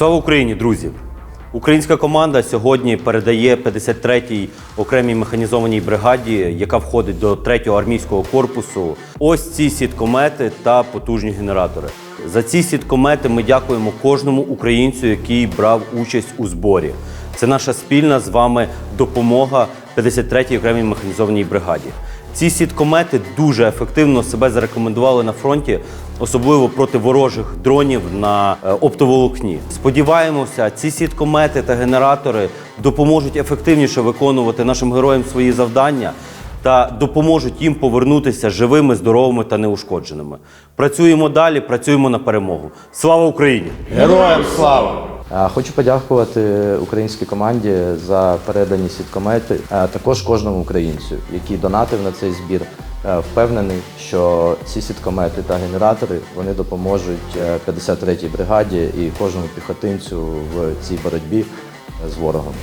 Слава Україні, друзі! Українська команда сьогодні передає 53-й окремій механізованій бригаді, яка входить до 3-го армійського корпусу. Ось ці сіткомети та потужні генератори. За ці сіткомети ми дякуємо кожному українцю, який брав участь у зборі. Це наша спільна з вами допомога 53-й окремій механізованій бригаді. Ці сіткомети дуже ефективно себе зарекомендували на фронті, особливо проти ворожих дронів на е, оптоволокні. Сподіваємося, ці сіткомети та генератори допоможуть ефективніше виконувати нашим героям свої завдання та допоможуть їм повернутися живими, здоровими та неушкодженими. Працюємо далі, працюємо на перемогу. Слава Україні! Героям слава! Е, Хочу подякувати українській команді за передані сіткомети, а також кожному українцю, який донатив на цей збір. Е, Впевнений, що ці сіткомети та генератори вони допоможуть е, 53-й бригаді і кожному піхотинцю в цій боротьбі з ворогом.